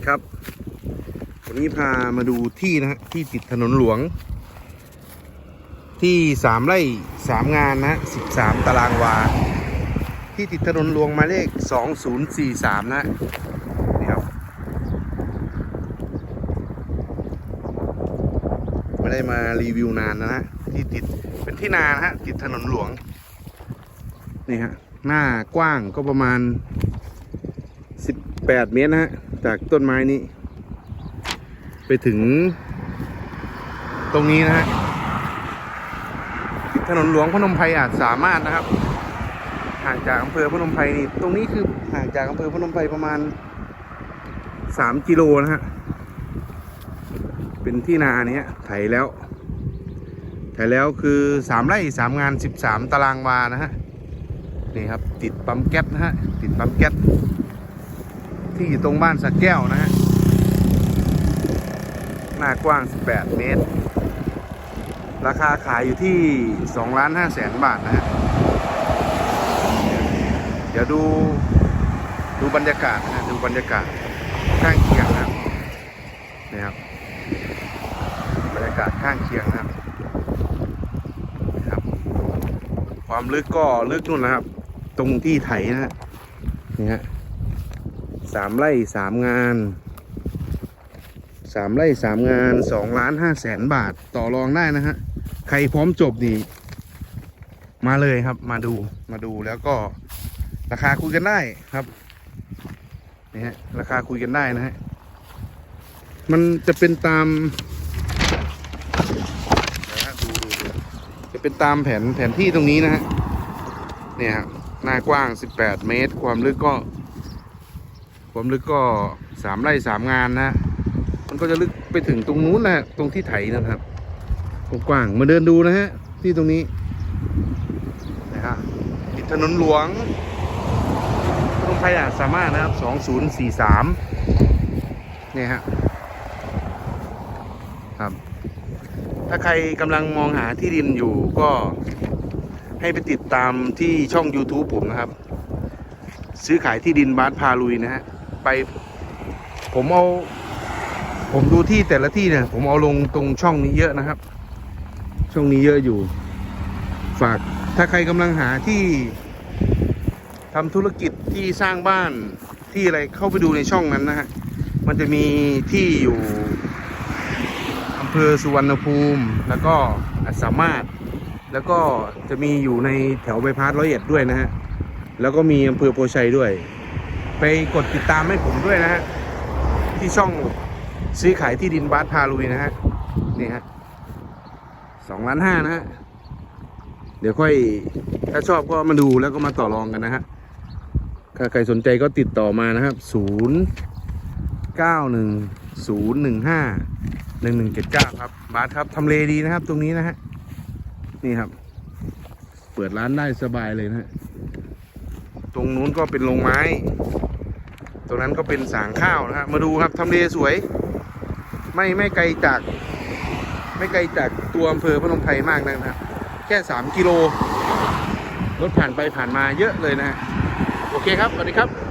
ดีครับ วันนี้พามาดูที่นะฮะที่ติดถนนหลวง ที่สามไร่สามงานนะสิบสามตารางวา ที่ติดถนนหลวงหมายเลขสองศูนย์สี่สามนะนี่ครับไม่ได้มารีวิวนานนะฮะที่ติดเป็นที่นานะฮะติดถนนหลวง นี่ฮะหน้ากว้างก็ประมาณ 18 เมตรนะฮะ จากต้นไม้นี้ ไปถึง ตรงนี้นะฮะถนนหลวงพนมไพรอาจสามารถนะครับ ห่างจากอำเภอพนมไพรนี่ ตรงนี้คือห่างจากอำเภอพนมไพรประมาณ3กิโลนะฮะ เป็นที่นาเนี้ยไถแล้ว ไถแล้วคือ3ไร่3งาน13ตารางวานะฮะ นี่ครับ ติดปั๊มแก๊สนะฮะ ติดปั๊มแก๊ส ที่อยู่ตรงบ้านสักแก้วนะฮะ หน้ากว้าง 18 เมตร ราคาขายอยู่ที่2ล้าน5แสนบาทนะฮะ เดี๋ยวดูดูบรรยากาศนะฮะดูบรรยากาศข้างเคียงนะครับนี่ครับ บรรยากาศข้างเคียงนะครับนะครับ ความลึกก็ลึกนู่นนะครับ ตรงที่ไถนะฮะนี่ฮะ สามไร่สามงานสามไร่สามงานสองล้านห้าแสนบาทต่อรองได้นะฮะ ใครพร้อมจบนี่มาเลยครับ มาดูมาดูแล้วก็ราคาคุยกันได้ครับนี่ฮะราคาคุยกันได้นะฮะ มันจะเป็นตามเดี๋ยวนะดูดูดูจะเป็นตามแผนแผนที่ตรงนี้นะฮะเนี่ยหน้ากว้าง 18 เมตร ความลึกก็ ความลึกก็สามไร่สามงานนะ มันก็จะลึกไปถึงตรงนู้นนะฮะตรงที่ไถนะครับ กว้างๆมาเดินดูนะฮะ ที่ตรงนี้นะฮะติดถนนหลวงตรงไทยอะสามารถนะครับสองศูนย์สี่สามเนี่ยฮะ ครับ ถ้าใครกำลังมองหาที่ดินอยู่ก็ให้ไปติดตามที่ช่อง YouTube ผมนะครับ ซื้อขายที่ดินบาสพาลุยนะฮะ ไป ผมเอา ผมดูที่แต่ละที่เนี่ย ผมเอาลงตรงช่องนี้เยอะนะครับ ช่องนี้เยอะอยู่ ฝากถ้าใครกำลังหาที่ทำธุรกิจที่สร้างบ้านที่อะไรเข้าไปดูในช่องนั้นนะฮะมันจะมีที่อยู่อำเภอสุวรรณภูมิ แล้วก็อัสสามารถ แล้วก็จะมีอยู่ในแถวใบพัดร้อยเอ็ดด้วยนะฮะ แล้วก็มีอำเภอโพชัยด้วย ไปกดติดตามให้ผมด้วยนะฮะ ที่ช่องซื้อขายที่ดินบาสพาลุยนะฮะ นี่ฮะสองล้านห้านะฮะ เดี๋ยวค่อย ถ้าชอบก็มาดูแล้วก็มาต่อรองกันนะฮะ ถ้าใครสนใจก็ติดต่อมานะครับศูนย์เก้าหนึ่งศูนย์หนึ่งห้าหนึ่งหนึ่งเจ็ดเก้าครับบาสครับทำเลดีนะครับ ตรงนี้นะฮะ นี่ครับ เปิดร้านได้สบายเลยนะฮะ ตรงนู้นก็เป็นโรงไม้ ตรงนั้นก็เป็นสางข้าวนะฮะมาดูครับทำเลสวย ไม่ไม่ไกลจาก ไม่ไกลจากตัวอำเภอพนมไพรมากนะครับแค่สามกิโลรถผ่านไปผ่านมาเยอะเลยนะฮะโอเคครับสวัสดีครับ